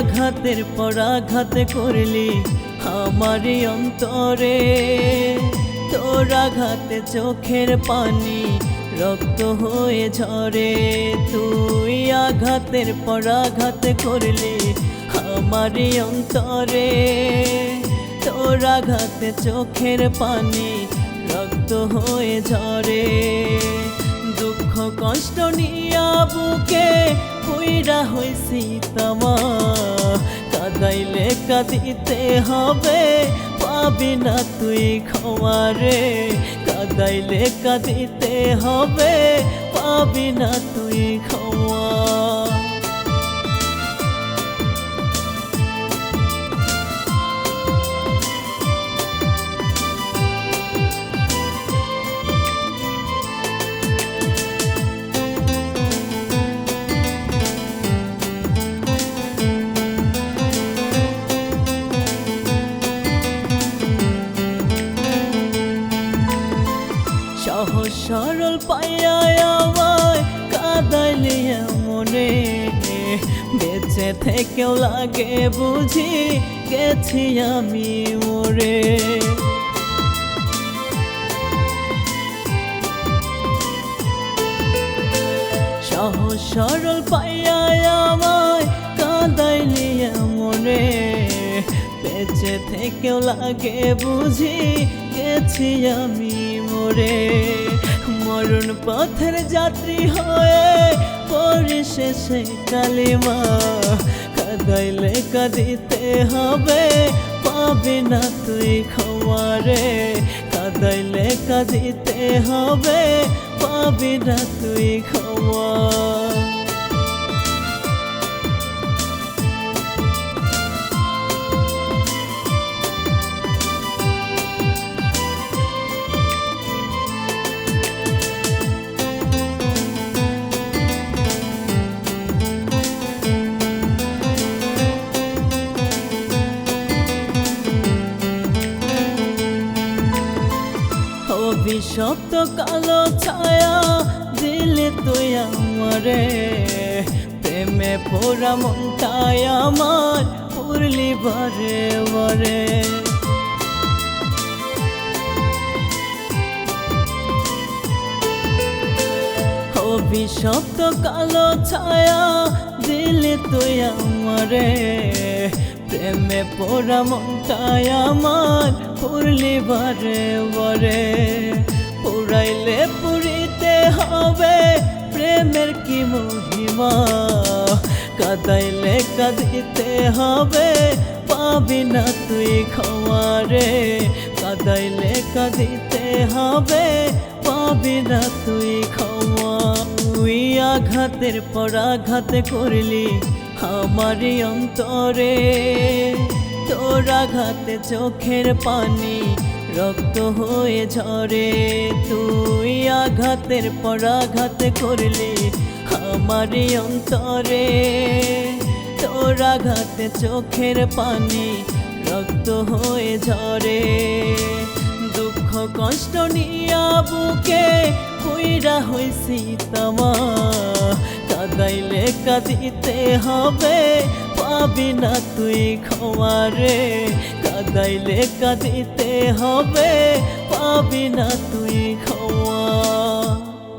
আঘাতের পর আঘাত করলি আমারই অন্তরে। তোর আঘাতে চোখের পানি রক্ত হয়ে ঝরে। তুই আঘাতের পর আঘাত করলি আমারই অন্তরে। তোর আঘাতে চোখের পানি রক্ত হয়ে ঝরে। কষ্ট নিয়া বুকে কইরা হয়েছি তামা। কাদাইলে কাঁদিতে হবে, পাবি না তুই ক্ষমারে কাদাইলে কাঁদিতে হবে, পাবি না তুই ক্ষমা সরল পাইয়া আমায় কাদাইলে মনে বেঁচে থেকেও লাগে বুঝি গেছি আমি সহজ সরল পাইয়া আমায় কাদাইলে মনে বেঁচে থেকেও লাগে বুঝি গেছি আমি মরে মরণ পথের যাত্রী হয়ে পরিশেষে কালিমা। কাদাইলে কাঁদিতে হবে, পাবি না তুই ক্ষমারে কাদাইলে কাঁদিতে হবে, পাবি না তুই ক্ষমা। অভিশপ্ত কালো ছায়া দিলে তুই আমারে। প্রেমে পোড়া মনটাই আমার পুরলি বারে বারে অভিশপ্ত কালো ছায়া দিলে তুই আমারে। প্রেমে পোড়া মনটাই আমার পুরলি বারে বারে, পুরাইলে পুরিতে হবে প্রেমের কি মহিমা। কাদাইলে কাঁদিতে হবে, পাবি না তুই ক্ষমারে কাদাইলে কাঁদিতে হবে, পাবি না তুই ক্ষমা তুই আঘাতের পর আঘাত করলি আমারই অন্তরে। তোর আঘাতে চোখের পানি, রক্ত হয়ে ঝরে। তুই আঘাতের পর আঘাত করলি আমারই অন্তরে। তোর আঘাতে চোখের পানি, রক্ত হয়ে ঝরে। দুঃখ কষ্ট নিয়া বুকে পুইরা হইছি তামা। কাদাইলে কাঁদিতে হবে পাবি না তুই ক্ষমারে কাদাইলে কাঁদিতে হবে। পাবি না তুই ক্ষমা